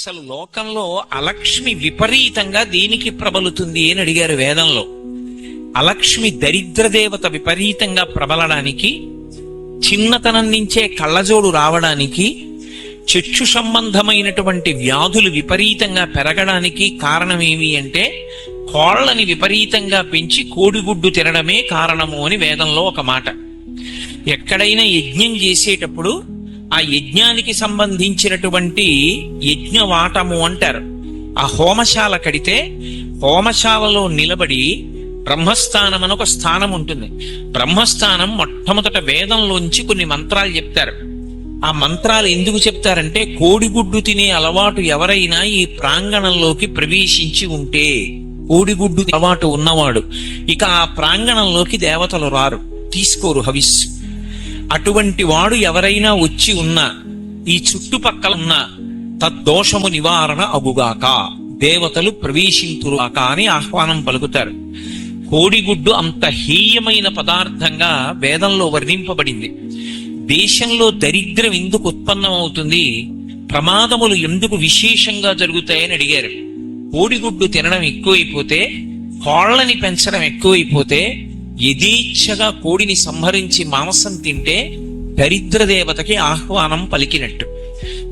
అసలు లోకంలో అలక్ష్మి విపరీతంగా దేనికి ప్రబలుతుంది అని అడిగారు వేదంలో. అలక్ష్మి దరిద్ర దేవత విపరీతంగా ప్రబలడానికి చిన్నతనం నుంచే కళ్ళజోడు రావడానికి చచ్చు సంబంధమైనటువంటి వ్యాధులు విపరీతంగా పెరగడానికి కారణమేమి అంటే కోళ్ళని విపరీతంగా పెంచి కోడిగుడ్డు తినడమే కారణము అని వేదంలో ఒక మాట. ఎక్కడైనా యజ్ఞం చేసేటప్పుడు ఆ యజ్ఞానికి సంబంధించినటువంటి యజ్ఞవాటము అంటారు. ఆ హోమశాల కడితే హోమశాలలో నిలబడి బ్రహ్మస్థానం అని ఒక స్థానం ఉంటుంది. బ్రహ్మస్థానం మొట్టమొదట వేదంలోంచి కొన్ని మంత్రాలు చెప్తారు. ఆ మంత్రాలు ఎందుకు చెప్తారంటే కోడిగుడ్డు తినే అలవాటు ఎవరైనా ఈ ప్రాంగణంలోకి ప్రవేశించి ఉంటే కోడిగుడ్డు అలవాటు ఉన్నవాడు. ఇక ఆ ప్రాంగణంలోకి దేవతలు రారు. తీసుకోరు హవిస్సు. అటువంటి వాడు ఎవరైనా వచ్చి ఉన్నా ఈ చుట్టుపక్కల ఉన్న తద్దోషము నివారణ అగుగాక. దేవతలు ప్రవేశింతురుగాక అని ఆహ్వానం పలుకుతారు. కోడిగుడ్డు అంత హీయమైన పదార్థంగా వేదంలో వర్ణింపబడింది. దేశంలో దరిద్రం ఎందుకు ఉత్పన్నమవుతుంది? ప్రమాదములు ఎందుకు విశేషంగా జరుగుతాయని అడిగారు. కోడిగుడ్డు తినడం ఎక్కువైపోతే కోళ్ళని పెంచడం ఎక్కువైపోతే యదీచ్ఛగా కోడిని సంహరించి మాంసం తింటే దరిద్ర దేవతకి ఆహ్వానం పలికినట్టు.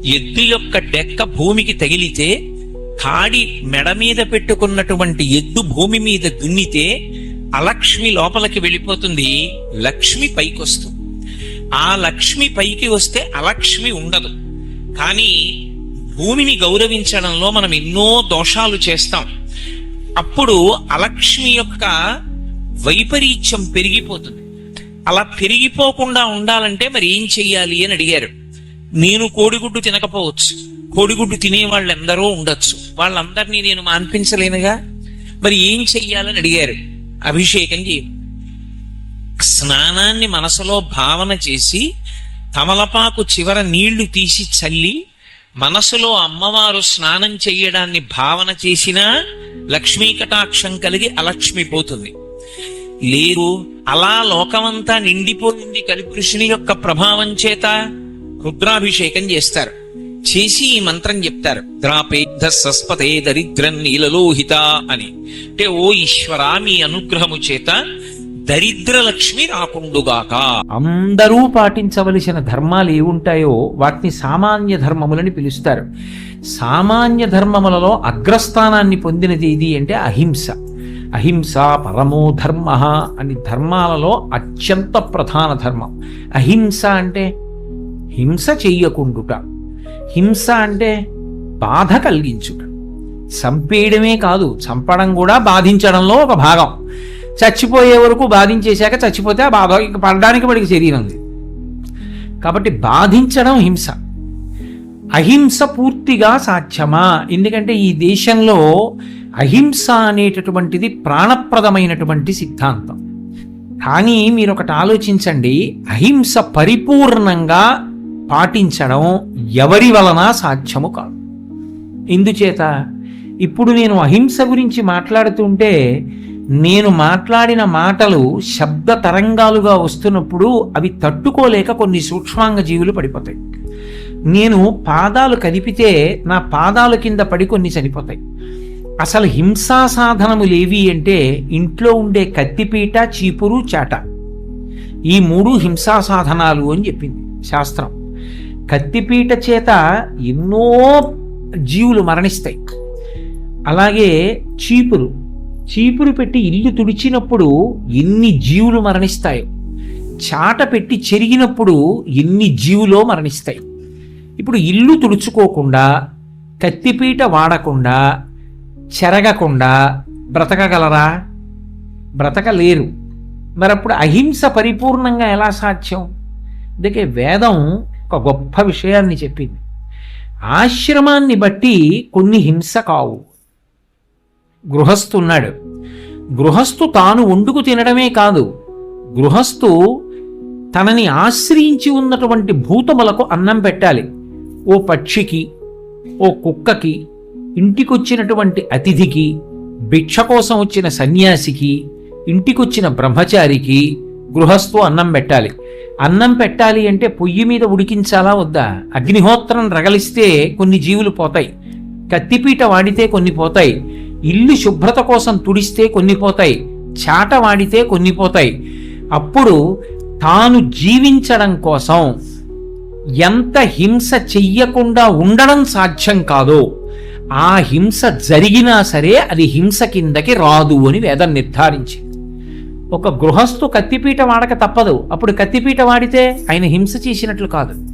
ఎద్దు యొక్క డెక్క భూమికి తగిలితే కాడి మెడ మీద పెట్టుకున్నటువంటి ఎద్దు భూమి మీద దున్నితే అలక్ష్మి లోపలికి వెళ్ళిపోతుంది లక్ష్మి పైకొస్తుంది. ఆ లక్ష్మి పైకి వస్తే అలక్ష్మి ఉండదు. కానీ భూమిని గౌరవించడంలో మనం ఎన్నో దోషాలు చేస్తాం. అప్పుడు అలక్ష్మి యొక్క వైపరీత్యం పెరిగిపోతుంది. అలా పెరిగిపోకుండా ఉండాలంటే మరి ఏం చెయ్యాలి అని అడిగారు. నేను కోడిగుడ్డు తినకపోవచ్చు. కోడిగుడ్డు తినే వాళ్ళు ఎందరో ఉండొచ్చు. వాళ్ళందరినీ నేను మాన్పించలేనుగా? మరి ఏం చెయ్యాలని అడిగారు. అభిషేకం చేయ స్నానాన్ని మనసులో భావన చేసి తమలపాకు చివర నీళ్ళు తీసి చల్లి మనసులో అమ్మవారు స్నానం చేయడాన్ని భావన చేసినా లక్ష్మీ కటాక్షం కలిగి అలక్ష్మి పోతుంది. లేదు అలా లోకమంతా నిండిపోయింది కలిపురుషుని యొక్క ప్రభావం చేత రుద్రాభిషేకం చేస్తారు. చేసి ఈ మంత్రం చెప్తారు. ద్రాపేద్ధ సస్పతే దరిద్రం నీలలోహిత అని. అంటే ఓ ఈశ్వర మీ అనుగ్రహము చేత దరిద్ర లక్ష్మి రాకుండుగాక. అందరూ పాటించవలసిన ధర్మాలు ఏవుంటాయో వాటిని సామాన్య ధర్మములని పిలుస్తారు. సామాన్య ధర్మములలో అగ్రస్థానాన్ని పొందినది ఏది అంటే అహింస. అహింస పరమో ధర్మ అని ధర్మాలలో అత్యంత ప్రధాన ధర్మం. అహింస అంటే హింస చెయ్యకుండుట. హింస అంటే బాధ కలిగించుట. చంపేయడమే కాదు చంపడం కూడా బాధించడంలో ఒక భాగం. చచ్చిపోయే వరకు బాధించేశాక చచ్చిపోతే ఆ బాధ పడడానికి వాడికి శరీరం ఉంది కాబట్టి బాధించడం హింస. అహింస పూర్తిగా సాధ్యమా? ఎందుకంటే ఈ దేశంలో అహింస అనేటటువంటిది ప్రాణప్రదమైనటువంటి సిద్ధాంతం. కానీ మీరు ఒకటి ఆలోచించండి అహింస పరిపూర్ణంగా పాటించడం ఎవరి వలన సాధ్యము కాదు. ఎందుచేత? ఇప్పుడు నేను అహింస గురించి మాట్లాడుతుంటే నేను మాట్లాడిన మాటలు శబ్ద తరంగాలుగా వస్తున్నప్పుడు అవి తట్టుకోలేక కొన్ని సూక్ష్మాంగ జీవులు పడిపోతాయి. నేను పాదాలు కదిపితే నా పాదాల కింద పడి కొన్ని చనిపోతాయి. అసలు హింసా సాధనములు ఏవి అంటే ఇంట్లో ఉండే కత్తిపీట చీపురు చాట. ఈ మూడు హింసా సాధనాలు అని చెప్పింది శాస్త్రం. కత్తిపీట చేత ఎన్నో జీవులు మరణిస్తాయి. అలాగే చీపురు. చీపురు పెట్టి ఇల్లు తుడిచినప్పుడు ఎన్ని జీవులు మరణిస్తాయో. చాట పెట్టి చెరిగినప్పుడు ఎన్ని జీవులో మరణిస్తాయి. ఇప్పుడు ఇల్లు తుడుచుకోకుండా కత్తిపీట వాడకుండా చెరగకుండా బ్రతకగలరా? బ్రతకలేరు. మరి అప్పుడు అహింస పరిపూర్ణంగా ఎలా సాధ్యం? అందుకే వేదం ఒక గొప్ప విషయాన్ని చెప్పింది. ఆశ్రమాన్ని బట్టి కొన్ని హింస కావు. గృహస్థు ఉన్నాడు గృహస్థు తాను వండుకు తినడమే కాదు గృహస్థు తనని ఆశ్రయించి ఉన్నటువంటి భూతములకు అన్నం పెట్టాలి. ఓ పక్షికి ఓ కుక్కకి ఇంటికొచ్చినటువంటి అతిథికి భిక్ష కోసం వచ్చిన సన్యాసికి ఇంటికొచ్చిన బ్రహ్మచారికి గృహస్థు అన్నం పెట్టాలి. అన్నం పెట్టాలి అంటే పొయ్యి మీద ఉడికించాలా వద్దా? అగ్నిహోత్రం రగలిస్తే కొన్ని జీవులు పోతాయి. కత్తిపీట వాడితే కొన్ని పోతాయి. ఇల్లు శుభ్రత కోసం తుడిస్తే కొన్ని పోతాయి. చాట వాడితే కొన్ని పోతాయి. అప్పుడు తాను జీవించడం కోసం ఎంత హింస చెయ్యకుండా ఉండడం సాధ్యం కాదో ఆ హింస జరిగినా సరే అది హింస కిందకి రాదు అని వేదం నిర్ధారించింది. ఒక గృహస్థు కత్తిపీట వాడక తప్పదు. అప్పుడు కత్తిపీట వాడితే ఆయన హింస చేసినట్లు కాదు.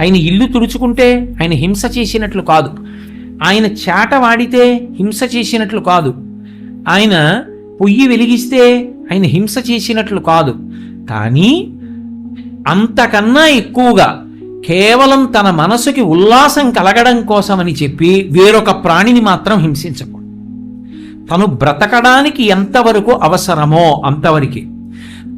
ఆయన ఇల్లు తుడుచుకుంటే ఆయన హింస చేసినట్లు కాదు. ఆయన చేట వాడితే హింస చేసినట్లు కాదు. ఆయన పొయ్యి వెలిగిస్తే ఆయన హింస చేసినట్లు కాదు. కానీ అంతకన్నా ఎక్కువగా కేవలం తన మనసుకి ఉల్లాసం కలగడం కోసమని చెప్పి వేరొక ప్రాణిని మాత్రం హింసించకూడదు. తను బ్రతకడానికి ఎంతవరకు అవసరమో అంతవరకు.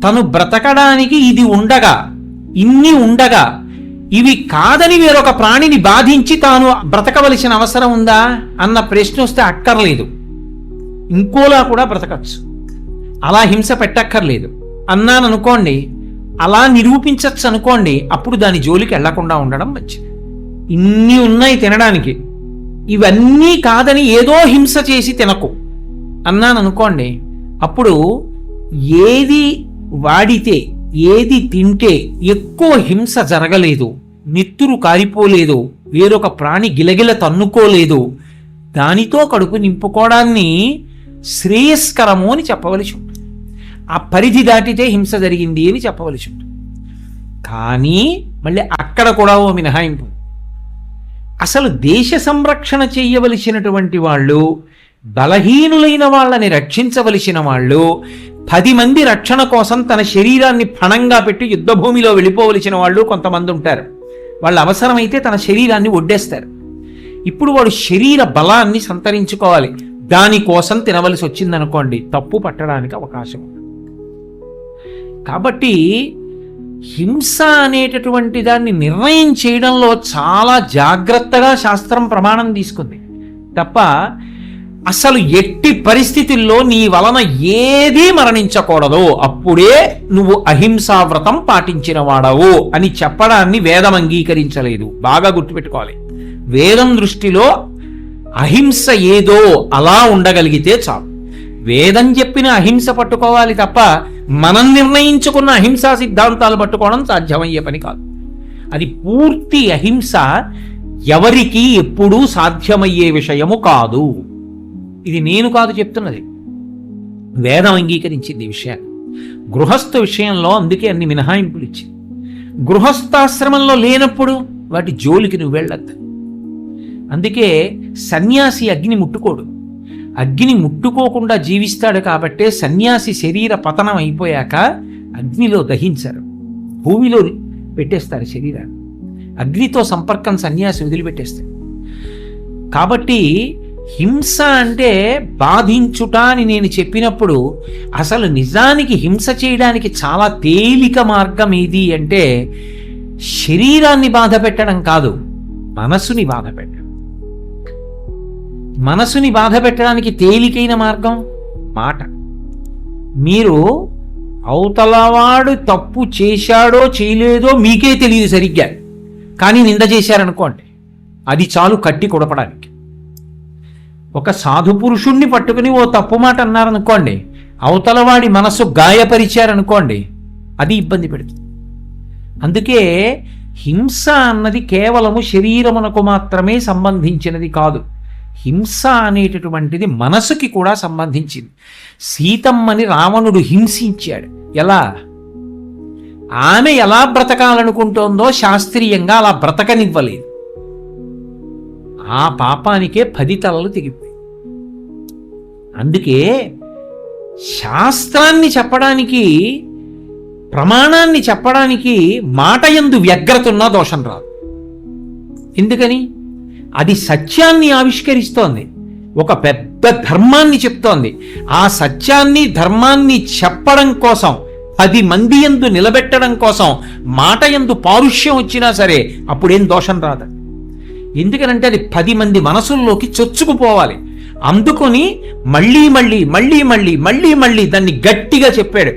తను బ్రతకడానికి ఇది ఉండగా ఇన్ని ఉండగా ఇవి కాదని వేరొక ప్రాణిని బాధించి తాను బ్రతకవలసిన అవసరం ఉందా? అన్న ప్రశ్న వస్తే అక్కర్లేదు. ఇంకోలా కూడా బ్రతకచ్చు. అలా హింస పెట్టక్కర్లేదు. అన్నాను అనుకోండి అలా నిరూపించచ్చు అనుకోండి అప్పుడు దాని జోలికి వెళ్ళకుండా ఉండడం మంచిది. ఇన్ని ఉన్నాయి తినడానికి. ఇవన్నీ కాదని ఏదో హింస చేసి తినకు. అన్నాను అనుకోండి అప్పుడు ఏది వాడితే ఏది తింటే ఎక్కువ హింస జరగలేదు నెత్తురు కారిపోలేదు వేరొక ప్రాణి గిలగిల తన్నుకోలేదు దానితో కడుపు నింపుకోవడాన్ని శ్రేయస్కరము అని చెప్పవలసి ఉంటుంది. ఆ పరిధి దాటితే హింస జరిగింది అని చెప్పవలసి ఉంటుంది. కానీ మళ్ళీ అక్కడ కూడా ఓ మినహాయింపు. అసలు దేశ సంరక్షణ చేయవలసినటువంటి వాళ్ళు బలహీనులైన వాళ్ళని రక్షించవలసిన వాళ్ళు పది మంది రక్షణ కోసం తన శరీరాన్ని పణంగా పెట్టి యుద్ధభూమిలో వెళ్ళిపోవలసిన వాళ్ళు కొంతమంది ఉంటారు. వాళ్ళు అవసరమైతే తన శరీరాన్ని ఒడ్డేస్తారు. ఇప్పుడు వాడు శరీర బలాన్ని సంతరించుకోవాలి. దానికోసం తినవలసి వచ్చిందనుకోండి తప్పు పట్టడానికి అవకాశం ఉంది. కాబట్టి హింస అనేటటువంటి దాన్ని నిర్ణయం చేయడంలో చాలా జాగ్రత్తగా శాస్త్రం ప్రమాణం తీసుకుంది. తప్ప అసలు ఎట్టి పరిస్థితుల్లో నీ వలన ఏదీ మరణించకూడదు. అప్పుడే నువ్వు అహింసా వ్రతం పాటించిన వాడవు అని చెప్పడాన్ని వేదం అంగీకరించలేదు. బాగా గుర్తుపెట్టుకోవాలి. వేదం దృష్టిలో అహింస ఏదో అలా ఉండగలిగితే చాలు. వేదం చెప్పిన అహింస పట్టుకోవాలి తప్ప మనం నిర్ణయించుకున్న అహింసా సిద్ధాంతాలు పట్టుకోవడం సాధ్యమయ్యే పని కాదు. అది పూర్తి అహింస ఎవరికి ఎప్పుడూ సాధ్యమయ్యే విషయము కాదు. ఇది నేను కాదు చెప్తున్నది. వేదం అంగీకరించింది ఈ విషయాన్ని. గృహస్థ విషయంలో అందుకే అన్ని మినహాయింపులు ఇచ్చింది. గృహస్థాశ్రమంలో లేనప్పుడు వాటి జోలికి నువ్వు వెళ్ళద్దు. అందుకే సన్యాసి అగ్ని ముట్టుకోడు. అగ్ని ముట్టుకోకుండా జీవిస్తాడు కాబట్టే సన్యాసి శరీర పతనం అయిపోయాక అగ్నిలో దహించరు. భూమిలో పెట్టేస్తారు శరీరాన్ని. అగ్నితో సంపర్కం సన్యాసి వదిలిపెట్టేస్తాడు. కాబట్టి హింస అంటే బాధించుట అని నేను చెప్పినప్పుడు అసలు నిజానికి హింస చేయడానికి చాలా తేలిక మార్గం ఏది అంటే శరీరాన్ని బాధ పెట్టడం కాదు మనసుని బాధ పెట్టడం. మనసుని బాధ పెట్టడానికి తేలికైన మార్గం మాట. మీరు అవతలవాడు తప్పు చేశాడో చేయలేదో మీకే తెలియదు సరిగ్గా. కానీ నింద చేశారనుకోండి అది చాలు కట్టి కొడపడానికి. ఒక సాధు పురుషుణ్ణి పట్టుకుని ఓ తప్పు మాట అన్నారనుకోండి అవతలవాడి మనసు గాయపరిచారనుకోండి అది ఇబ్బంది పెడుతుంది. అందుకే హింస అన్నది కేవలము శరీరమునకు మాత్రమే సంబంధించినది కాదు. హింస అనేటటువంటిది మనసుకి కూడా సంబంధించింది. సీతమ్మని రావణుడు హింసించాడు. ఎలా? ఆమె ఎలా బ్రతకాలనుకుంటోందో శాస్త్రీయంగా అలా బ్రతకనివ్వలేదు. ఆ పాపానికే పది తలలు తెగిపోయి అందుకే శాస్త్రాన్ని చెప్పడానికి ప్రమాణాన్ని చెప్పడానికి మాట ఎందు వ్యగ్రతున్నా దోషం రాదు. ఎందుకని? అది సత్యాన్ని ఆవిష్కరిస్తోంది. ఒక పెద్ద ధర్మాన్ని చెప్తోంది. ఆ సత్యాన్ని ధర్మాన్ని చెప్పడం కోసం పది మంది ఎందు నిలబెట్టడం కోసం మాట ఎందు పారుష్యం వచ్చినా సరే అప్పుడేం దోషం రాదు. ఎందుకనంటే అది పది మంది మనసుల్లోకి చొచ్చుకుపోవాలి. అందుకొని మళ్ళీ మళ్ళీ మళ్ళీ మళ్ళీ మళ్ళీ మళ్ళీ దాన్ని గట్టిగా చెప్పాడు.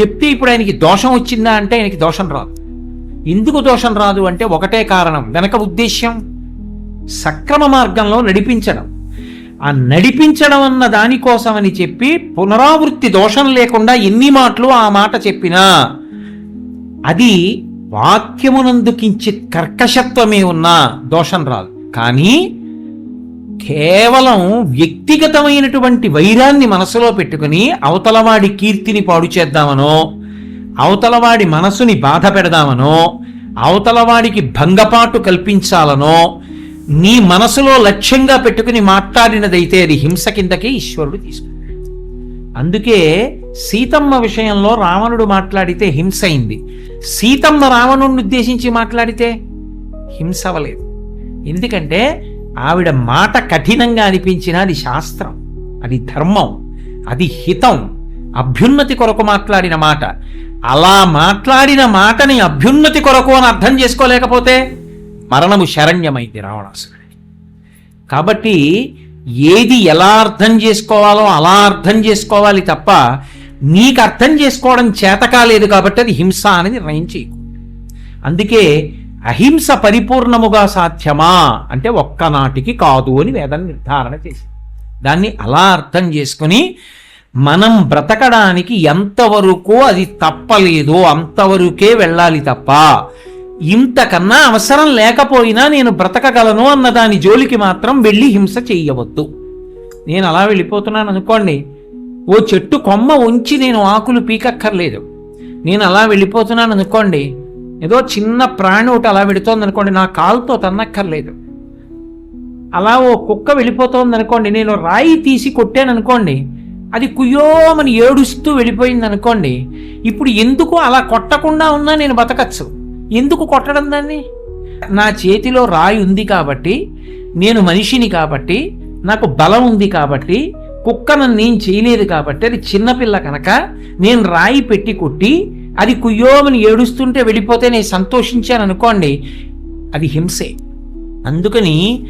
చెప్తే ఇప్పుడు ఆయనకి దోషం వచ్చిందా అంటే ఆయనకి దోషం రాదు. ఎందుకు దోషం రాదు అంటే ఒకటే కారణం. వెనక ఉద్దేశ్యం? సక్రమ మార్గంలో నడిపించడం. ఆ నడిపించడం అన్న దానికోసమని చెప్పి పునరావృత్తి దోషం లేకుండా ఎన్ని మాటలు ఆ మాట చెప్పినా అది వాక్యమునందు కించిత్ కర్కశత్వమే ఉన్నా దోషం రాదు. కానీ కేవలం వ్యక్తిగతమైనటువంటి వైరాన్ని మనసులో పెట్టుకుని అవతలవాడి కీర్తిని పాడు చేద్దామనో అవతలవాడి మనసుని బాధ పెడదామనో అవతలవాడికి భంగపాటు కల్పించాలనో నీ మనసులో లక్ష్యంగా పెట్టుకుని మాట్లాడినదైతే అది హింస కిందకే ఈశ్వరుడు తీసుకుంటాడు అందుకే సీతమ్మ విషయంలో రావణుడు మాట్లాడితే హింస అయింది. సీతమ్మ రావణుడిని ఉద్దేశించి మాట్లాడితే హింస అవ్వలేదు. ఎందుకంటే ఆవిడ మాట కఠినంగా అనిపించిన అది శాస్త్రం అది ధర్మం అది హితం. అభ్యున్నతి కొరకు మాట్లాడిన మాట. అలా మాట్లాడిన మాటని అభ్యున్నతి కొరకు అని అర్థం చేసుకోలేకపోతే మరణము శరణ్యమైంది రావణాసురుడికి కాబట్టి ఏది ఎలా అర్థం చేసుకోవాలో అలా అర్థం చేసుకోవాలి తప్ప నీకు అర్థం చేసుకోవడం చేత కాలేదు కాబట్టి అది హింస అని నిర్ణయం చేయకు. అందుకే అహింస పరిపూర్ణముగా సాధ్యమా అంటే ఒక్కనాటికి కాదు అని వేదం నిర్ధారణ చేసింది. దాన్ని అలా అర్థం చేసుకుని మనం బ్రతకడానికి ఎంతవరకు అది తప్పలేదో అంతవరకే వెళ్ళాలి తప్ప ఇంతకన్నా అవసరం లేకపోయినా నేను బ్రతకగలను అన్న దాని జోలికి మాత్రం వెళ్ళి హింస చెయ్యవద్దు. నేను అలా వెళ్ళిపోతున్నాను అనుకోండి ఓ చెట్టు కొమ్మ ఉంచి నేను ఆకులు పీకక్కర్లేదు. నేను అలా వెళ్ళిపోతున్నాను అనుకోండి ఏదో చిన్న ప్రాణి ఒకటి అలా వెళుతోంది అనుకోండి నా కాలుతో తన్నక్కర్లేదు. అలా ఓ కుక్క వెళ్ళిపోతోంది అనుకోండి నేను రాయి తీసి కొట్టాను అనుకోండి అది కుయ్యోమని ఏడుస్తూ వెళ్ళిపోయింది అనుకోండి ఇప్పుడు ఎందుకు అలా కొట్టకుండా ఉన్నా నేను బతకచ్చు? ఎందుకు కొట్టడం దాన్ని? నా చేతిలో రాయి ఉంది కాబట్టి నేను మనిషిని కాబట్టి నాకు బలం ఉంది కాబట్టి కుక్కను నేను చేయలేదు కాబట్టి అది చిన్నపిల్ల కనుక నేను రాయి పెట్టి కొట్టి అది కుయ్యోమని ఏడుస్తుంటే వెళ్ళిపోతే నేను సంతోషించాను అనుకోండి అది హింసే. అందుకని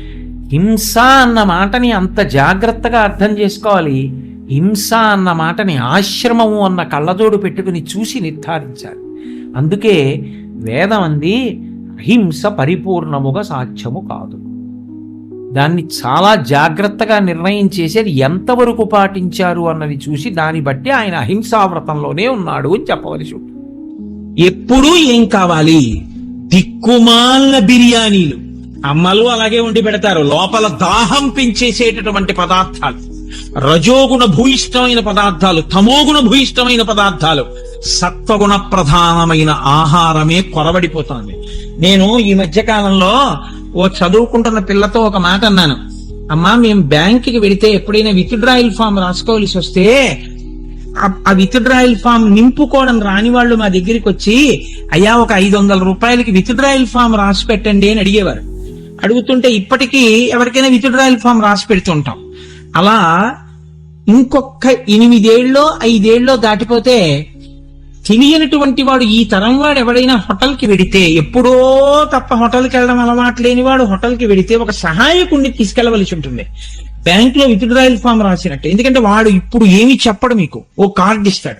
హింస అన్న మాటని అంత జాగ్రత్తగా అర్థం చేసుకోవాలి. హింస అన్న మాటని ఆశ్రమము అన్న కళ్ళజోడు పెట్టుకుని చూసి నిర్ధారించాలి. అందుకే వేదం అంది అహింస పరిపూర్ణముగా సాధ్యము కాదు. దాన్ని చాలా జాగ్రత్తగా నిర్ణయం చేసేది ఎంతవరకు పాటించారు అన్నది చూసి దాన్ని బట్టి ఆయన అహింసావ్రతంలోనే ఉన్నాడు అని చెప్పవలసి ఉంటుంది. ఎప్పుడూ ఏం కావాలి? దిక్కుమాలిన బిర్యానీలు. అమ్మలు అలాగే ఉండి పెడతారు. లోపల దాహం పెంచేసేటటువంటి పదార్థాలు. రజోగుణ భూయిష్టమైన పదార్థాలు తమోగుణ భూయిష్టమైన పదార్థాలు. సత్వగుణ ప్రధానమైన ఆహారమే కొరబడిపోతోంది నేను ఈ మధ్య కాలంలో ఓ చదువుకుంటున్న పిల్లతో ఒక మాట అన్నాను. అమ్మా మేము బ్యాంకుకి వెడితే ఎప్పుడైనా విత్డ్రాయల్ ఫామ్ రాసుకోవాల్సి వస్తే ఆ- విత్డ్రాయల్ ఫామ్ నింపుకోవడం రాని వాళ్ళు మా దగ్గరికి వచ్చి అయ్యా ఒక ఐదు వందల రూపాయలకి విత్డ్రాయల్ ఫామ్ రాసి పెట్టండి అని అడిగేవారు. అడుగుతుంటే ఇప్పటికీ ఎవరికైనా విత్డ్రాయల్ ఫామ్ రాసి పెడుతుంటాం. అలా ఇంకొక ఎనిమిదేళ్ళలో ఐదేళ్ళలో దాటిపోతే తెలియనటువంటి వాడు ఈ తరం వాడు ఎవడైనా హోటల్కి వెడితే ఎప్పుడో తప్ప హోటల్కి వెళ్ళడం అలవాటు లేని వాడు హోటల్కి వెడితే ఒక సహాయకుడిని తీసుకెళ్ళవలసి ఉంటుంది. బ్యాంక్లో విత్డ్రాయల్ ఫామ్ రాసినట్టు. ఎందుకంటే వాడు ఇప్పుడు ఏమి చెప్పడు మీకు. ఓ కార్డు ఇస్తాడు.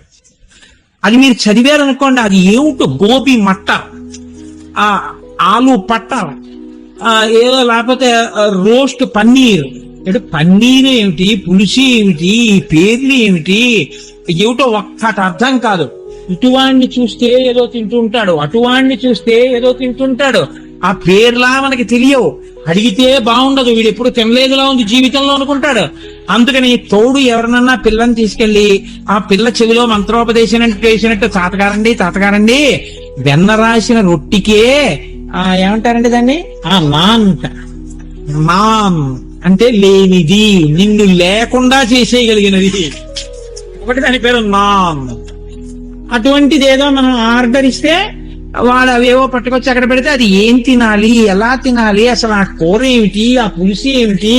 అది మీరు చదివారనుకోండి అది ఏమిటో? గోబీ మట్ట. ఆ ఆలు పట్ట. ఏదో లేకపోతే రోస్ట్ పన్నీర్. అంటే పన్నీర్ ఏమిటి పులుసు ఏమిటి? పేర్లు ఏమిటి? ఏమిటో ఒక్కటి అర్థం కాదు. ఇటువాణ్ణి చూస్తే ఏదో తింటుంటాడు అటువాణ్ణి చూస్తే ఏదో తింటుంటాడు. ఆ పేర్లా మనకి తెలియవు. అడిగితే బాగుండదు వీడు ఎప్పుడు తినలేదులా ఉంది జీవితంలో అనుకుంటాడు. అందుకని తోడు ఎవరినన్నా పిల్లని తీసుకెళ్ళి ఆ పిల్ల చెవిలో మంత్రోపదేశం చేసినట్టు తాతగారండి తాతగారండి వెన్న రాసిన రొట్టికే ఆ ఏమంటారండి దాన్ని? ఆ నాన్ మామ్ నాన్ అంటే లేనిది నిన్ను లేకుండా చేసేయగలిగినది. ఒకటి దాని పేరు నాన్ అటువంటిది ఏదో మనం ఆర్డర్ ఇస్తే వాడు అవేవో పట్టుకొచ్చి అక్కడ పెడితే అది ఏం తినాలి ఎలా తినాలి అసలు ఆ కూర ఏమిటి ఆ పులుసు ఏమిటి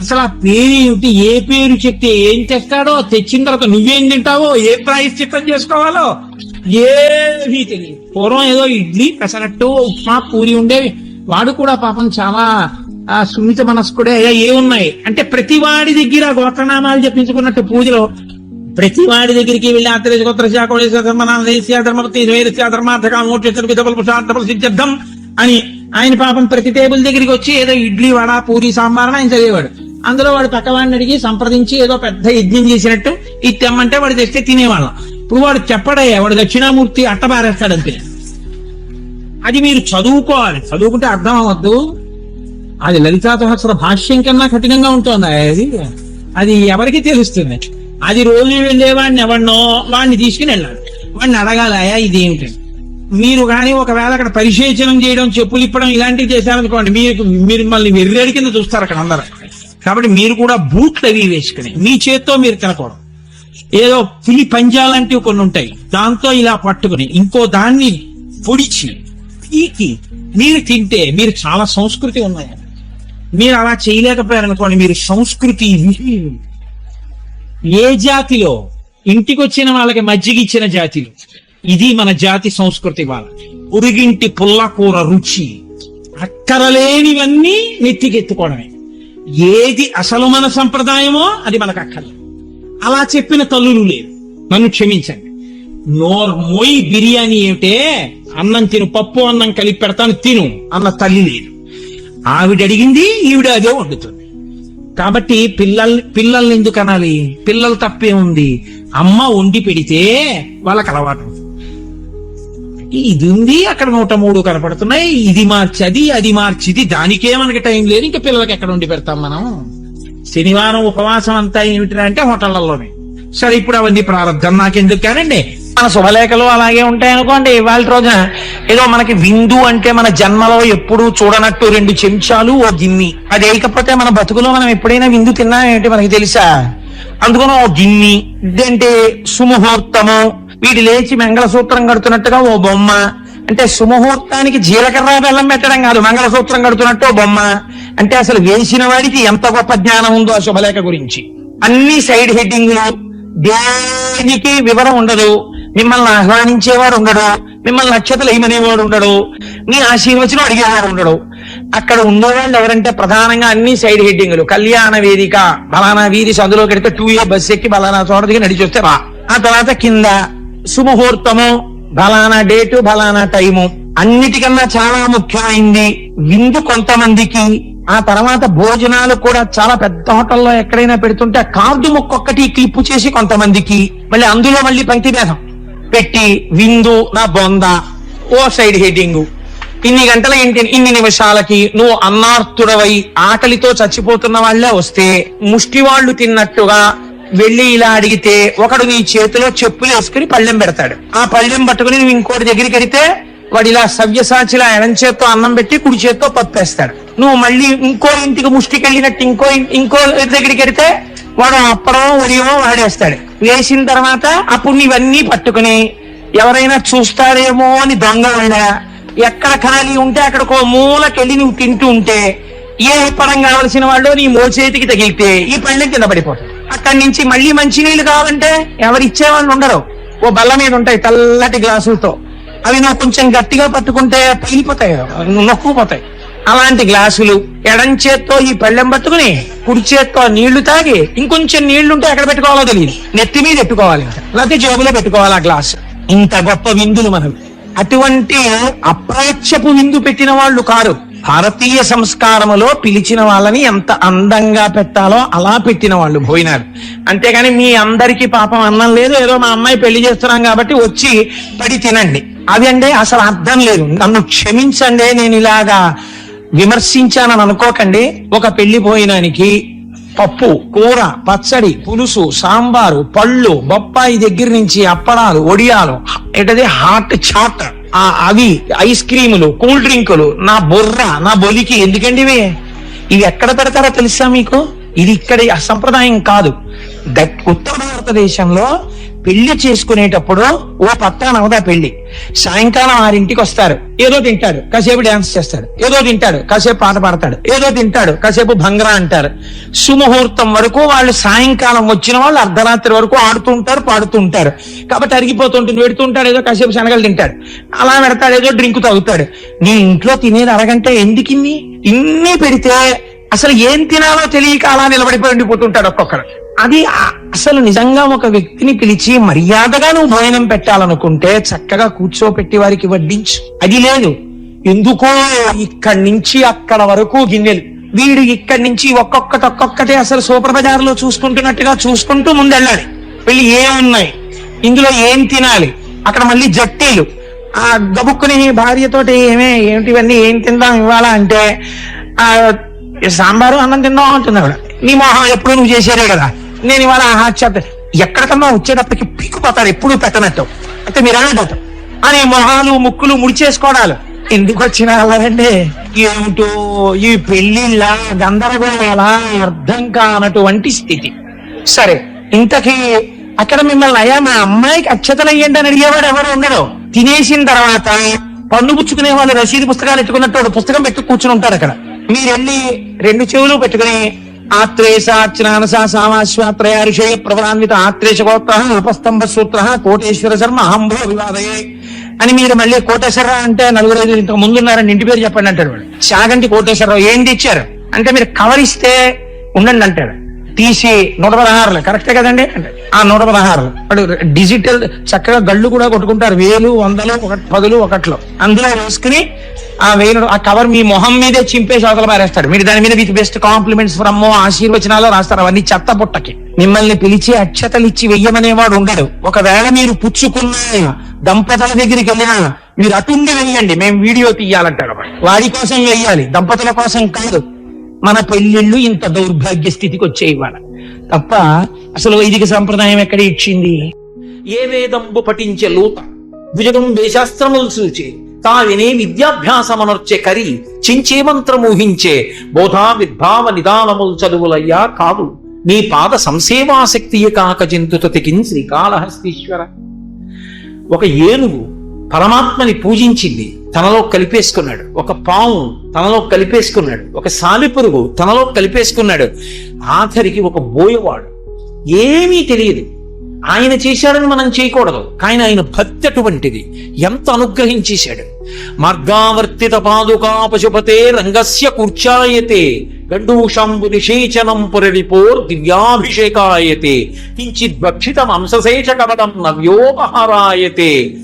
అసలు ఆ పేరు ఏమిటి ఏ పేరు చెప్తే ఏం తెస్తాడో తెచ్చిన తర్వాత నువ్వేం తింటావో ఏ ప్రాయశ్చిత్తం చేసుకోవాలో ఏమీ తెలియదు. పూర్వం ఏదో ఇడ్లీ పెసరట్టు ఉప్మా పూరి ఉండేవి. వాడు కూడా పాపం చాలా ఆ సున్నిత మనస్కుడే. అయ్యా ఏ ఉన్నాయి అంటే ప్రతి వాడి దగ్గర గోత్రనామాలు చెప్పించుకున్నట్టు పూజలో ప్రతి వాడి దగ్గరికి వెళ్ళి ఆంతరిక గోత్ర శాఖ ధర్మనాథ ధర్మపతి ధర్మార్థ కామోక్ష సిద్ధార్థం అని ఆయన పాపం ప్రతి టేబుల్ దగ్గరికి వచ్చి ఏదో ఇడ్లీ వడ పూరి సాంబార్ అని ఆయన చదివేవాడు. అందులో వాడు పక్కవాడిని అడిగి సంప్రదించి ఏదో పెద్ద యజ్ఞం చేసినట్టు ఇది తెమ్మంటే వాడు తెస్తే తినేవాళ్ళం. ఇప్పుడు వాడు చెప్పడయ్యా వాడు దక్షిణామూర్తి అట్టబారేస్తాడంతే అది మీరు చదువుకోవాలి. చదువుకుంటే అర్థం అవ్వద్దు. అది లలితా సహస్ర భాష్యం కన్నా కఠినంగా ఉంటుంది అది? అది ఎవరికి తెలుస్తుంది? అది రోజు వెళ్ళేవాడిని ఎవడినో వాడిని తీసుకుని వెళ్ళాలి. వాడిని అడగాలయా ఇది ఏమిటి మీరు కానీ ఒకవేళ అక్కడ పరిశేచనం చేయడం చెప్పులు ఇప్పడం ఇలాంటివి చేశారనుకోండి మీరు మీరు మళ్ళీ వెర్రేడి కింద చూస్తారు అక్కడ అందరూ. కాబట్టి మీరు కూడా బూట్లు అవి వేసుకుని మీ చేత్తో మీరు తినకూడదు. ఏదో పులి పంజాలంటివి కొన్ని ఉంటాయి దాంతో ఇలా పట్టుకుని ఇంకో దాన్ని పొడిచి పీకి మీరు తింటే మీరు చాలా సంస్కృతి ఉన్నాయి మీరు అలా చేయలేకపోయారనుకోండి మీరు సంస్కృతి ఏ జాతిలో ఇంటికి వచ్చిన వాళ్ళకి మజ్జిగ ఇచ్చిన జాతిలు? ఇది మన జాతి సంస్కృతి వాళ్ళ ఉరిగింటి పుల్లకూర రుచి అక్కరలేనివన్నీ నెత్తికెత్తుకోవడమే. ఏది అసలు మన సంప్రదాయమో అది మనకు అక్కర్లేదు. అలా చెప్పిన తల్లులు లేరు. నన్ను క్షమించండి. నోర్ మొయ్ బిర్యానీ ఏమిటే? అన్నం తిను పప్పు అన్నం కలిపి పెడతాను తిను అన్న తల్లి లేదు. ఆవిడ అడిగింది ఈవిడ అదే వండుతుంది. కాబట్టి పిల్లల్ పిల్లల్ని ఎందుకు అనాలి? పిల్లలు తప్పే ఉంది. అమ్మ వండి పెడితే వాళ్ళకి అలవాటు ఇది ఉంది అక్కడ నూట మూడు కనపడుతున్నాయి. ఇది మార్చి అది అది మార్చి దానికే మనకి టైం లేదు ఇంకా పిల్లలకి ఎక్కడ వండి పెడతాం మనం? శనివారం ఉపవాసం అంతా ఏమిటి అంటే హోటళ్ళలోనే సరే ఇప్పుడు అవన్నీ ప్రారంభం. నాకెందుకు కానండి? మన శుభలేఖలు అలాగే ఉంటాయి అనుకోండి. ఇవాళ రోజున ఏదో మనకి విందు అంటే మన జన్మలో ఎప్పుడు చూడనట్టు రెండు చెంచాలు ఓ గిన్ని. అది వేయకపోతే మన బతుకులో మనం ఎప్పుడైనా విందు తిన్నామేంటి మనకి తెలుసా? అందుకని ఓ గిన్ని ఇదంటే సుముహూర్తము. వీటి లేచి మంగళసూత్రం కడుతున్నట్టుగా ఓ బొమ్మ. అంటే సుముహూర్తానికి జీలకర్ర బెల్లం పెట్టడం కాదు మంగళసూత్రం కడుతున్నట్టు ఓ బొమ్మ. అంటే అసలు వేసిన వాడికి ఎంత గొప్ప జ్ఞానం ఉందో ఆ శుభలేఖ గురించి. అన్ని సైడ్ హెడ్డింగ్లు దేనికి వివరం ఉండదు. మిమ్మల్ని ఆహ్వానించేవాడు ఉండడు మిమ్మల్ని నక్షత్రాలు ఏమనేవాడు ఉండడు మీ ఆశీర్వచనం అడిగేవాడు ఉండడు. అక్కడ ఉండేవాళ్ళు ఎవరంటే ప్రధానంగా అన్ని సైడ్ హెడ్డింగ్లు కళ్యాణ వేదిక బలానా వీధి సందులో కడితే టూ ఏ బస్ ఎక్కి బలానా చోట దిగి నడిచి రా. ఆ తర్వాత కింద శుభముహూర్తము బలానా డేటు బలానా టైము అన్నిటికన్నా చాలా ముఖ్యమైంది విందు కొంతమందికి ఆ తర్వాత భోజనాలు కూడా చాలా పెద్ద హోటల్లో ఎక్కడైనా పెడుతుంటే కార్డు ముక్కొక్కటి క్లిప్పు చేసి కొంతమందికి మళ్ళీ అందులో మళ్ళీ పంక్తి భేదం పెట్టి విందు నా బొంద. ఓ సైడ్ హెడ్డింగ్. ఇన్ని గంటల ఏంటి? ఇన్ని నిమిషాలకి నువ్వు అన్నార్తుడవై ఆకలితో చచ్చిపోతున్న వాళ్ళే వస్తే ముష్టి వాళ్ళు తిన్నట్టుగా వెళ్ళి ఇలా అడిగితే ఒకడు నీ చేతిలో చెప్పులు వేసుకుని పళ్ళెం పెడతాడు. ఆ పళ్ళెం పట్టుకుని నువ్వు ఇంకోటి దగ్గరికి వెడితే వాడు ఇలా సవ్యసాచిలా ఎడం చేత్తో అన్నం పెట్టి కుడి చేత్తో పప్పేస్తాడు. నువ్వు మళ్ళీ ఇంకో ఇంటికి ముష్టికి వెళ్ళినట్టు ఇంకో ఇంకో దగ్గరికి వెడితే వాడు అప్పడమో ఉదయం వాడేస్తాడు. వేసిన తర్వాత అప్పుడు నీవన్నీ పట్టుకుని ఎవరైనా చూస్తారేమో అని దొంగ ఉండా ఎక్కడ ఖాళీ ఉంటే అక్కడికో మూలకెళ్ళి నువ్వు తింటూ ఉంటే ఏ పడం కావలసిన వాళ్ళు నీ మోచేతికి తగిలితే ఈ పళ్ళెం కింద పడిపోతుంది. అక్కడి నుంచి మళ్ళీ మంచినీళ్ళు కావాలంటే ఎవరు ఇచ్చేవాళ్ళు ఉండరు. ఓ బల్ల మీద ఉంటాయి తెల్లటి గ్లాసులతో. అవి నువ్వు కొంచెం గట్టిగా పట్టుకుంటే పగిలిపోతాయి నొక్కుపోతాయి. అలాంటి గ్లాసులు ఎడం చేత్తో ఈ పళ్ళెం పట్టుకుని కుడి చేత్తో నీళ్ళు తాగి ఇంకొంచెం నీళ్ళుంటే ఎక్కడ పెట్టుకోవాలో తెలియదు. నెత్తి మీద పెట్టుకోవాలి. లేకపోతే జోబులో పెట్టుకోవాలి ఆ గ్లాస్. ఇంత గొప్ప విందులు మనవి అటువంటి అప్రాచ్యపు విందు పెట్టిన వాళ్ళు కారు. భారతీయ సంస్కారములో పిలిచిన వాళ్ళని ఎంత అందంగా పెట్టాలో అలా పెట్టిన వాళ్ళు పోయినారు అంతేగాని మీ అందరికీ పాపం అన్నం లేదు. ఏదో మా అమ్మాయి పెళ్ళి చేస్తున్నాం కాబట్టి వచ్చి పడి తినండి. అది అంటే అసలు అర్థం లేదు. నన్ను క్షమించండి నేను ఇలాగా విమర్శించానని అనుకోకండి ఒక పెళ్ళి పోయినానికి పప్పు కూర పచ్చడి పులుసు సాంబారు పళ్ళు బొప్పాయి దగ్గర నుంచి అప్పడాలు ఒడియాలు ఎటది హాట్ చాట్ ఆ అవి ఐస్ క్రీములు కూల్ డ్రింకులు నా బుర్ర నా బొలికి ఎందుకండి ఇవి? ఇవి ఎక్కడ పెడతారో తెలుసా మీకు? ఇది ఇక్కడ సంప్రదాయం కాదు. ఉత్తర భారతదేశంలో పెళ్ళి చేసుకునేటప్పుడు ఓ పత్తా అవదా పెళ్ళి? సాయంకాలం ఆరింటికి వస్తారు. ఏదో తింటాడు కాసేపు డాన్స్ చేస్తాడు ఏదో తింటాడు కాసేపు పాట పాడతాడు ఏదో తింటాడు కాసేపు భంగరా అంటారు. సుముహూర్తం వరకు వాళ్ళు సాయంకాలం వచ్చిన వాళ్ళు అర్ధరాత్రి వరకు ఆడుతూ ఉంటారు పాడుతూ ఉంటారు. కాబట్టి అరిగిపోతుంటుంది పెడుతూ ఉంటాడు ఏదో కాసేపు శనగలు తింటాడు. అలా పెడతాడు ఏదో డ్రింక్ తాగుతాడు. నీ ఇంట్లో తినేది అరగంట ఎందుకు ఇన్ని ఇన్ని పెడితే అసలు ఏం తినాలో తెలియక అలా నిలబడిపోయి ఉండిపోతుంటాడు ఒక్కొక్కడు. అది అసలు నిజంగా ఒక వ్యక్తిని పిలిచి మర్యాదగా నువ్వు భోజనం పెట్టాలనుకుంటే చక్కగా కూర్చోపెట్టి వారికి వడ్డించు. అది లేదు. ఎందుకో ఇక్కడి నుంచి అక్కడ వరకు గిన్నెలు. వీడు ఇక్కడి నుంచి ఒక్కొక్కటి ఒక్కొక్కటే అసలు సూపర్ బజార్లో చూసుకుంటున్నట్టుగా చూసుకుంటూ ముందెళ్ళాలి. వెళ్ళి ఏమున్నాయి ఇందులో ఏం తినాలి? అక్కడ మళ్ళీ జట్టీలు. ఆ గబుక్కుని భార్యతోటి ఏమే ఏమిటివన్నీ ఏం తిందాం ఇవ్వాలా అంటే ఆ సాంబారు అన్నం తిందాం అంటుంది ఆవిడ. నీ మొహం ఎప్పుడు నువ్వు చేసేదే కదా? నేను ఇవాళ ఆహా చెప్తా ఎక్కడికన్నా వచ్చేటప్పటికి పీకుపోతారు ఎప్పుడు పెట్టనట్టు. అంటే మీరు అనట్టు అని మొహాలు ముక్కులు ముడిచేసుకోవడాలు ఎందుకు వచ్చిన అలాగండి ఏమిటో ఈ పెళ్ళిళ్ళ గందరగోళాల అర్థం కానటువంటి స్థితి. సరే ఇంతకీ అక్కడ మిమ్మల్ని అయ్యా మా అమ్మాయికి అక్షతలు అయ్యండి అని అడిగేవాడు ఎవరు ఉండడు. తినేసిన తర్వాత పన్ను పుచ్చుకునే వాళ్ళు రసీదు పుస్తకాలు ఎట్టుకున్నట్టు వాడు పుస్తకం పెట్టు కూర్చుని ఉంటాడు అక్కడ. మీరెళ్ళి రెండు చెవులు పెట్టుకుని ఆత్రేష అర్చనానస సామాశ్వాత్రయారుషయ ప్రవరాన్విత ఆత్రేష గోత్ర ఉపస్తంభ సూత్ర కోటేశ్వర శర్మ అహంభో వివాదయే. అని మీరు మళ్ళీ కోటేశ్వరరావు అంటే నలుగురు ఐదు ఇంతకు ముందున్నారని ఇంటి పేరు చెప్పండి అంటాడు వాడు చాగంటి కోటేశ్వరరావు ఏం తెచ్చారు? అంటే మీరు కవరిస్తే ఉండండి అంటాడు తీసి నూట పదహారులు. కరెక్టే కదండి? అంటే ఆ నూట పదహారు. వాడు డిజిటల్ చక్కగా గళ్ళు కూడా కొట్టుకుంటారు. వేలు వందలు ఒక పదులు ఒకట్లో. అందులో వేసుకుని ఆ వేలు ఆ కవర్ మీ మొహం మీదే చింపేసి అవతల పారేస్తాడు మీరు దాని మీద విత్ బెస్ట్ కాంప్లిమెంట్స్ ఫ్రమ్ ఆశీర్వచనాలు రాస్తారు. అవన్నీ చెత్త పుట్టకి. మిమ్మల్ని పిలిచి అక్షతలు ఇచ్చి వెయ్యమనేవాడు ఉండడు. ఒకవేళ మీరు పుచ్చుకున్న దంపతుల దగ్గరికి వెళ్ళినా మీరు అటుండి వెయ్యండి. మేము వీడియో తీయాలంటాడు వాడి కోసం వెయ్యాలి. దంపతుల కోసం కాదు. మన పెళ్ళిళ్ళు ఇంత దౌర్భాగ్య స్థితికి వచ్చే ఇవాళ. తప్ప అసలు వైదిక సంప్రదాయం ఎక్కడ ఇచ్చింది? ఏ వేదంబు పఠించే లూత భుజగం వేశాస్త్రములు సూచే తావినే విద్యాభ్యాసమనర్చే కరి చించే మంత్రమూహించే బోధా విద్భావ నిదానములు చదువులయ్యా కాదు నీ పాద సంసేవాశక్తియ కాక జంతుతతికిన్ శ్రీకాళహస్తీశ్వర. ఒక ఏనుగు పరమాత్మని పూజించింది తనలో కలిపేసుకున్నాడు. ఒక పాము తనలో కలిపేసుకున్నాడు. ఒక సాలిపురుగు తనలో కలిపేసుకున్నాడు. ఆఖరికి ఒక బోయవాడు. ఏమీ తెలియదు. ఆయన చేశాడని మనం చేయకూడదు. కానీ ఆయన భక్తి అటువంటిది. ఎంత అనుగ్రహించేశాడు మార్గావర్తిత పాదుకా పశుపతే రంగస్య కూర్చాయతే. గండూషంబు నిషేచనం పురరిపోర్ దివ్యాభిషేకాయతే. కించిత్ భక్షితం అంశశేష కవటం నవ్యోపహారాయతే.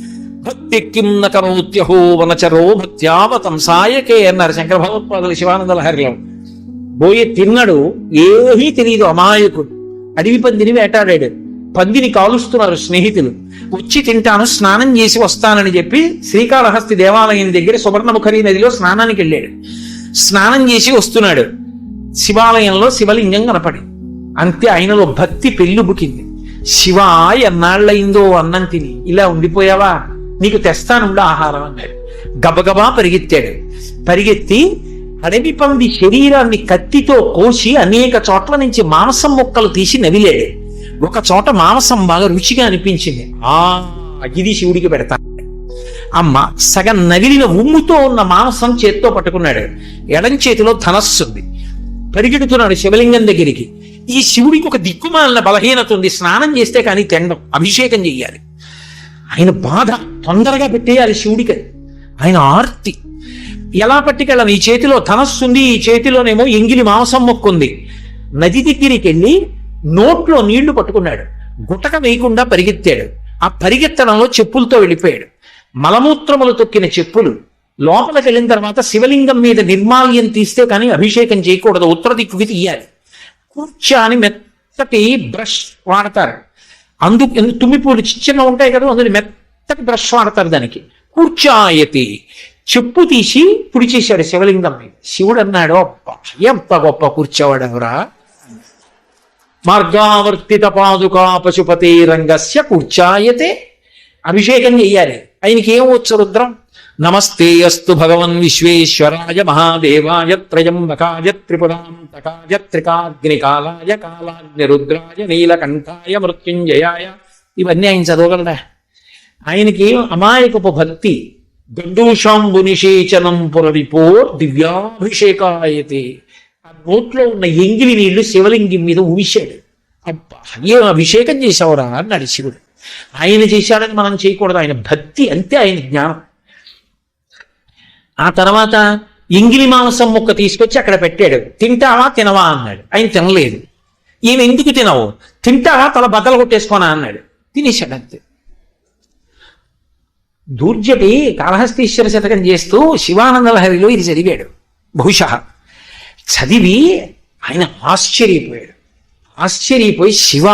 భక్తి కిం కరోత్యహో వనచరో భక్త్యావతంసాయకే అన్నారు శంకర భగవత్పాదులు శివానంద లహరిలో. బోయే తిన్నడు ఏమీ తెలియదు అమాయకుడు. అడవి పందిని వేటాడాడు. పందిని కాలుస్తున్నారు స్నేహితులు. వచ్చి తింటాను స్నానం చేసి వస్తానని చెప్పి శ్రీకాళహస్తి దేవాలయం దగ్గర సువర్ణముఖరి నదిలో స్నానానికి వెళ్ళాడు. స్నానం చేసి వస్తున్నాడు. శివాలయంలో శివలింగం కనపడి. అంతే ఆయనలో భక్తి పెళ్ళుబుకింది శివ ఎన్నాళ్ళయిందో అన్నం తిని. ఇలా ఉండిపోయావా? నీకు తెస్తానుండా ఆహారం అన్నాడు. గబగబా పరిగెత్తాడు. పరిగెత్తి అడవి పంది శరీరాన్ని కత్తితో కోసి అనేక చోట్ల నుంచి మాంసం ముక్కలు తీసి నవిలాడు. ఒక చోట మాంసం బాగా రుచిగా అనిపించింది. ఆ ఇది శివుడికి పెడతా. అమ్మ సగం నవిలిన ఉమ్ముతో ఉన్న మాంసం చేత్తో పట్టుకున్నాడు. ఎడం చేతిలో ధనస్సుంది. పరిగెడుతున్నాడు శివలింగం దగ్గరికి. ఈ శివుడికి ఒక దిక్కుమాలిన బలహీనత ఉంది. స్నానం చేస్తే కానీ తినడం అభిషేకం చెయ్యాలి. ఆయన బాధ తొందరగా పెట్టేయాలి శివుడికి. ఆయన ఆర్తి. ఎలా పట్టుకెళ్ళాలి ఈ చేతిలో ధనస్సుంది ఈ చేతిలోనేమో ఎంగిలి మాంసం మొక్కుంది. నది దగ్గరికి వెళ్ళి నోట్లో నీళ్ళు పట్టుకున్నాడు. గుటక వేయకుండా పరిగెత్తాడు. ఆ పరిగెత్తడంలో చెప్పులతో వెళ్ళిపోయాడు. మలమూత్రములు తొక్కిన చెప్పులు. లోపలికి వెళ్ళిన తర్వాత శివలింగం మీద నిర్మాల్యం తీస్తే కానీ అభిషేకం చేయకూడదు. ఉత్తర దిక్కుకి తీయాలి. కూర్చొని మెత్తటి బ్రష్ వాడతారు. అందు ఎందు- తుమ్మిపూలు చిన్న చిన్న ఉంటాయి కదా అందులో మెత్తటి బ్రష్ వాడతారు దానికి. కూర్చాయతి. చెప్పు తీసి పుడి చేశాడు శివలింగం మీద. శివుడు అన్నాడు అబ్బా ఎంత గొప్ప కూర్చోవడవరా? మార్గావర్తిత పాదుకా పశుపతి రంగస్య కూర్చాయతే. అభిషేకం చెయ్యాలి. ఆయనకి ఏం వచ్చు రుద్రం? నమస్తేయస్తు భగవన్ విశ్వేశ్వరాయ మహాదేవాయ త్రయంబకాయ త్రిపురాంతకాయ త్రికాగ్నికాలాయ కాలాగ్ని రుద్రాయ నీలకంఠాయ మృత్యుంజయాయ. ఇవన్నీ ఆయన చదవగలరా ఆయనకి అమాయకపు భక్తి గండూషాంబు నిషేచనం పురవిపోర్ దివ్యాభిషేకాయతే. ఆ నోట్లో ఉన్న ఎంగిలి నీళ్ళు శివలింగం మీద ఊశాడు అబ్బా ఏం అభిషేకం చేశావురా అన్నాడు శివుడు. ఆయన చేశాడని మనం చేయకూడదు. ఆయన భక్తి అంతే ఆయన జ్ఞానం. ఆ తర్వాత ఎంగిలి మాంసం ముక్క తీసుకొచ్చి అక్కడ పెట్టాడు. తింటావా తినవా అన్నాడు. ఆయన తినలేదు. ఈమె ఎందుకు తినవు? తింటావా తల బద్దలు కొట్టేసుకోనా అన్నాడు. తినేశాడు అంతే. దూర్జటి కాళహస్తీశ్వర శతకం చేస్తూ శివానంద లహరిలో ఇది చదివాడు. బహుశా చదివి ఆయన ఆశ్చర్యపోయాడు. ఆశ్చర్యపోయి శివ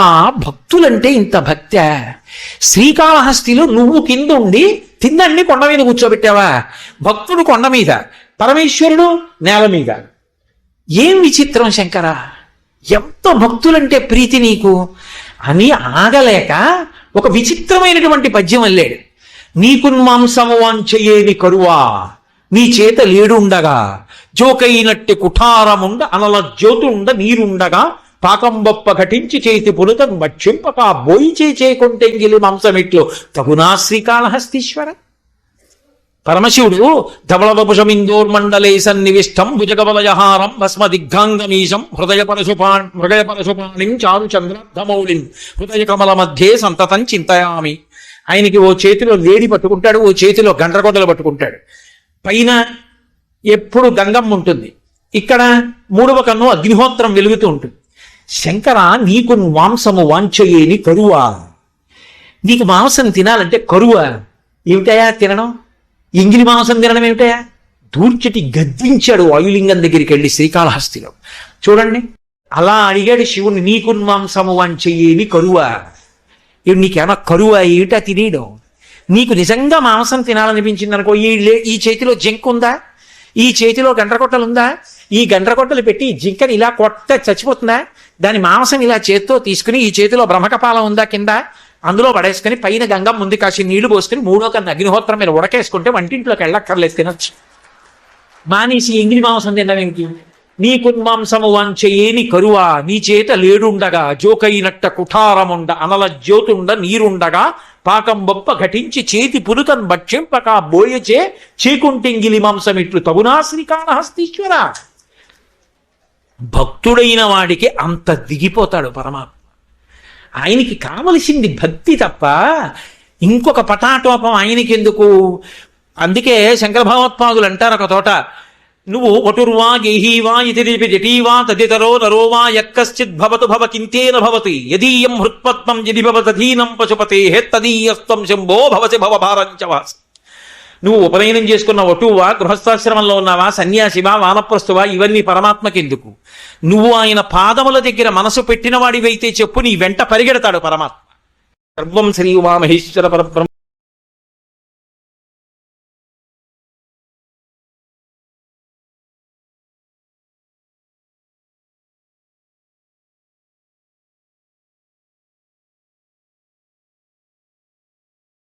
భక్తులంటే ఇంత భక్త. శ్రీకాళహస్తిలో నువ్వు కింద ఉండి తిందండి కొండ మీద కూర్చోబెట్టావా? భక్తుడు కొండ మీద పరమేశ్వరుడు నేల మీద. ఏం విచిత్రం శంకర? ఎంత భక్తులంటే ప్రీతి నీకు? అని ఆగలేక ఒక విచిత్రమైనటువంటి పద్యం అల్లాడు నీకు మాంసము వాంచయేని కరువా? నీ చేత లేడుండగా. జోకైనట్టి కుఠారముండ అనల జ్యోతుండ నీరుండగా. పాకంబొప్ప ఘటించి చేతి పులుతను మక్షింపక బోయిచే చేకుంటెంగిలి మంసమిట్లు. తగునా శ్రీకాళహస్తీశ్వర. పరమశివుడు ధవళవపుషమిందోర్మండలే సన్నివిష్టం భుజగవలయహారం భస్మ దిగ్గాంగమీశం హృదయ పరశుపా హృదయ పరశుపాణిం చారు చంద్రధమౌళిం హృదయ కమల మధ్యే సంతతం చింతయామి. ఆయనకి ఓ చేతిలో లేడి పట్టుకుంటాడు ఓ చేతిలో గండ్రగొడ్డలు పట్టుకుంటాడు. పైన ఎప్పుడు గంగమ్మ ఉంటుంది. ఇక్కడ మూడవ కన్ను అగ్నిహోత్రం వెలుగుతూ ఉంటుంది. శంకర నీకు మాంసము వాంఛయేని కరువా. నీకు మాంసం తినాలంటే కరువా. ఏమిటయా తినడం? ఎంగిలి మాంసం తినడం ఏమిటయా దూర్చటి గద్దించాడు వాయులింగం దగ్గరికి వెళ్ళి శ్రీకాళహస్తిలో. చూడండి అలా అడిగాడు శివుని నీకు మాంసము వాంఛయేని కరువా. ఇవి నీకేమన్నా కరువా? ఏమిటా తినేయడం? నీకు నిజంగా మాంసం తినాలనిపించింది అనుకో ఈ లే- ఈ చేతిలో జంక్ ఉందా ఈ చేతిలో గండ్రకొట్టలు ఉందా ఈ గండ్రగొడ్డలు పెట్టి జింకని ఇలా కొట్ట చచ్చిపోతుందా? దాని మాంసం ఇలా చేత్తో తీసుకుని ఈ చేతిలో బ్రహ్మకపాలం ఉందా కింద? అందులో పడేసుకుని పైన గంగం ముందు కాసి నీళ్ళు పోసుకుని మూడో కన్నా అగ్నిహోత్రం మీద ఉడకేసుకుంటే వంటింట్లోకి వెళ్ళక్కర్లేదు తినొచ్చు. మానేసి ఎంగిలి మాంసం తినవేంటి నీ కున్మాంసము వంచేని కరువా? నీ చేత లేడుండగా జోకైనట్ట కుఠారముండ అనల జ్యోతుండ నీరుండగా పాకం బొప్ప ఘటించి చేతి పులుకన్ భక్షింపక బోయచే చీకుంటింగిలి మాంసమిట్లు తగునా శ్రీకాళహస్తీశ్వర భక్తుడైన వాడికి అంత దిగిపోతాడు పరమాత్మ. ఆయనకి కావలసింది భక్తి తప్ప ఇంకొక పటాటోపం ఆయనకి ఎందుకు అందుకే శంకర భగవత్పాదులు అంటారు ఒక తోట నువ్వు వటుర్వా గేహీవా ఇతిరిపి జటీవా తదితరో నరోవా యక్కశ్చిత్ భవతు భవ కింతేన భవతి యదీయం హృత్పద్మం యది భవతధీనం పశుపతే తదీయస్తం శంభో భవసి భవ భారంచ నువ్వు ఉపనయనం చేసుకున్న వటువా గృహస్థాశ్రమంలో ఉన్నావా సన్యాసివా వానప్రస్తువా ఇవన్నీ పరమాత్మకెందుకు? నువ్వు ఆయన పాదముల దగ్గర మనసు పెట్టిన వాడివైతే చెప్పు నీ వెంట పరిగెడతాడు పరమాత్మ. సర్వం శ్రీ ఉమామహేశ్వర పరబ్రహ్మ.